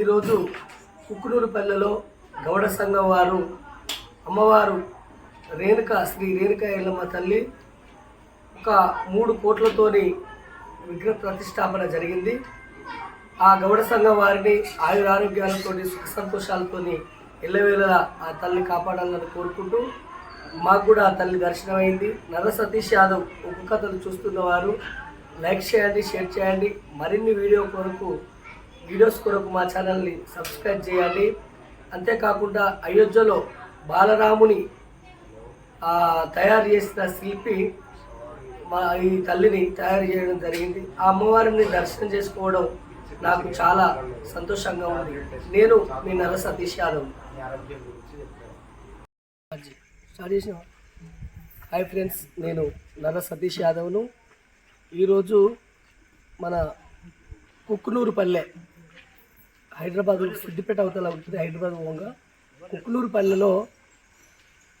ఈరోజు కుక్కునూరుపల్లెలో గౌడ సంఘం వారు అమ్మవారు రేణుక శ్రీ రేణుక ఎల్లమ్మ తల్లి ఒక మూడు కోట్లతోని విగ్రహ ప్రతిష్టాపన జరిగింది. ఆ గౌడ సంఘం వారిని ఆయురారోగ్యాలతో సుఖ సంతోషాలతోని ఎల్లవేళలా ఆ తల్లి కాపాడాలని కోరుకుంటూ మాకు కూడా ఆ తల్లి దర్శనం అయింది నర సతీష్ యాదవ్ ఉప్పు కథలు చూస్తున్న వారు లైక్ చేయండి షేర్ చేయండి. మరిన్ని వీడియో కొరకు వీడియోస్ కొరకు మా ఛానల్ని సబ్స్క్రైబ్ చేయండి అంతేకాకుండా అయోధ్యలో బాలరాముని తయారు చేసిన శిల్పి మా ఈ తల్లిని తయారు చేయడం జరిగింది. ఆ అమ్మవారిని దర్శనం చేసుకోవడం నాకు చాలా సంతోషంగా ఉంది. నేను మీ Nalla Satish Yadav. Start hi friends నేను నల్ల సతీష్ యాదవ్ను. ఈరోజు మన కుక్కునూరు పల్లె హైదరాబాద్ సిద్దిపేట అవతల ఉంటుంది హైదరాబాద్ ఓంగా కుక్కునూరు పల్లెలో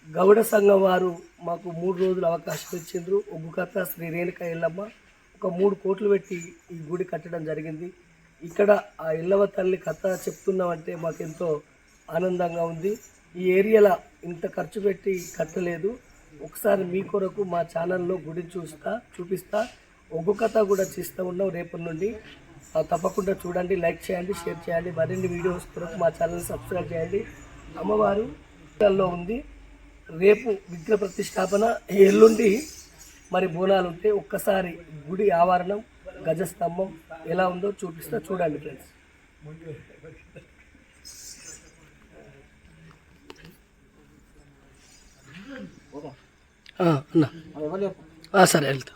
గౌడ సంఘం వారు మాకు మూడు రోజులు అవకాశం ఇచ్చిండ్రు. ఒగ్గుకత్త శ్రీ రేణుక ఎల్లమ్మ ఒక మూడు కోట్లు పెట్టి ఈ గుడి కట్టడం జరిగింది. ఇక్కడ ఆ ఎల్లవ తల్లి కథ చెప్తున్నామంటే మాకెంతో ఆనందంగా ఉంది. ఈ ఏరియాలో ఇంత ఖర్చు పెట్టి కట్టలేదు. ఒకసారి మీ కొరకు మా ఛానల్లో గుడి చూస్తా చూపిస్తా. ఒగ్గు కథ కూడా చేస్తూ ఉన్నాం రేపటి నుండి. తప్పకుండా చూడండి లైక్ చేయండి షేర్ చేయండి. మరిన్ని వీడియోస్ కొరకు మా ఛానల్ సబ్స్క్రైబ్ చేయండి. అమ్మవారు లో ఉంది. రేపు విగ్రహ ప్రతిష్టాపన ఎల్లుండి మరి బోనాలు ఉంటే ఒక్కసారి గుడి ఆవరణం గజస్తంభం ఎలా ఉందో చూపిస్తా చూడండి ఫ్రెండ్స్. అన్న. సరే వెళ్తా.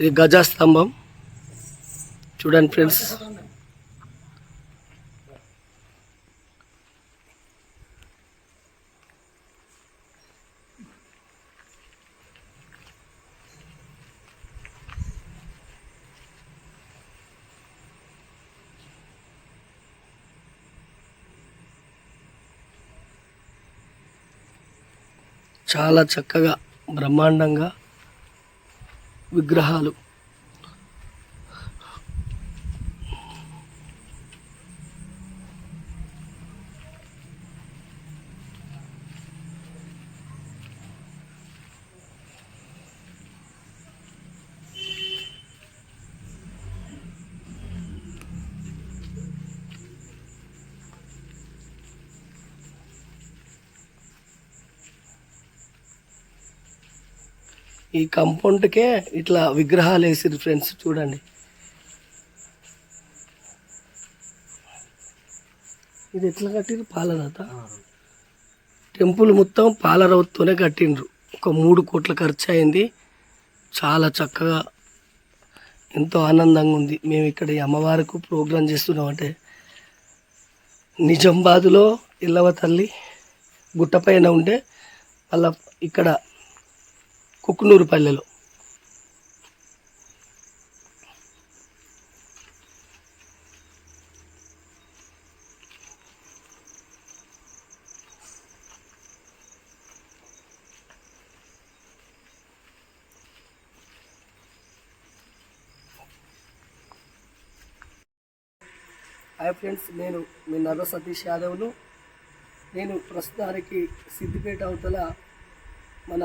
ఇది గజస్తంభం. చూడండి ఫ్రెండ్స్. చాలా చక్కగా బ్రహ్మాండంగా విగ్రహాలు. ఈ కంపౌండ్కే ఇట్లా విగ్రహాలు వేసిరు ఫ్రెండ్స్ చూడండి. ఇది ఎట్లా కట్టిరు పాలరాత? టెంపుల్ మొత్తం పాలరావుతోనే కట్టిండ్రు. ఒక మూడు కోట్ల ఖర్చు అయింది చాలా చక్కగా ఎంతో ఆనందంగా ఉంది. మేము ఇక్కడ ఈ అమ్మవారికి ప్రోగ్రాం చేస్తున్నాం అంటే నిజామాబాద్లో ఇల్లవ తల్లి గుట్టపైన ఉండే వాళ్ళ ఇక్కడ కుక్కునూరు పల్లెలో. హాయ్ ఫ్రెండ్స్ నేను మీ నర్ర సతీష్ యాదవ్ను. నేను ప్రస్తుతానికి సిద్దిపేట అవతల మన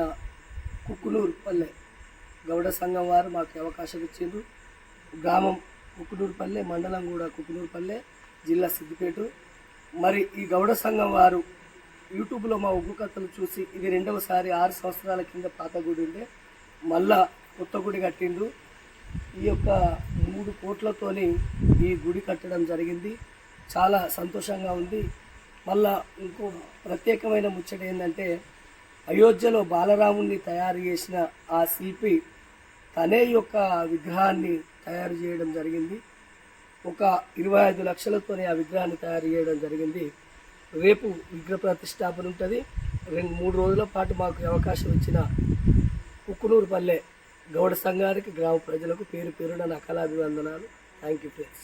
కుక్కునూరు పల్లె గౌడ సంఘం వారు మాకు అవకాశం ఇచ్చిండ్రు. గ్రామం కుక్కునూరు పల్లె మండలం కూడా కుక్కునూరు పల్లె జిల్లా సిద్దిపేట. మరి ఈ గౌడ సంఘం వారు యూట్యూబ్లో మా ఉగ్గు కథలు చూసి ఇది రెండవసారి ఆరు సంవత్సరాల కింద పాత గుడి ఉండే. మళ్ళా కొత్త గుడి కట్టిండ్రు. ఈ యొక్క మూడు కోట్లతోని ఈ గుడి కట్టడం జరిగింది. చాలా సంతోషంగా ఉంది. మళ్ళా ఇంకో ప్రత్యేకమైన ముచ్చట ఏంటంటే అయోధ్యలో బాలరాముణ్ణి తయారు చేసిన ఆ శిల్పి తనే యొక్క విగ్రహాన్ని తయారు చేయడం జరిగింది. ఒక ఇరవై ఐదు లక్షలతోనే ఆ విగ్రహాన్ని తయారు చేయడం జరిగింది. రేపు విగ్రహ ప్రతిష్టాపన ఉంటుంది. రెండు మూడు రోజుల పాటు మాకు అవకాశం ఇచ్చిన కుక్కునూరు పల్లె గౌడ సంఘానికి గ్రామ ప్రజలకు పేరు పేరున నా కళాభివందనాలు. Thank you friends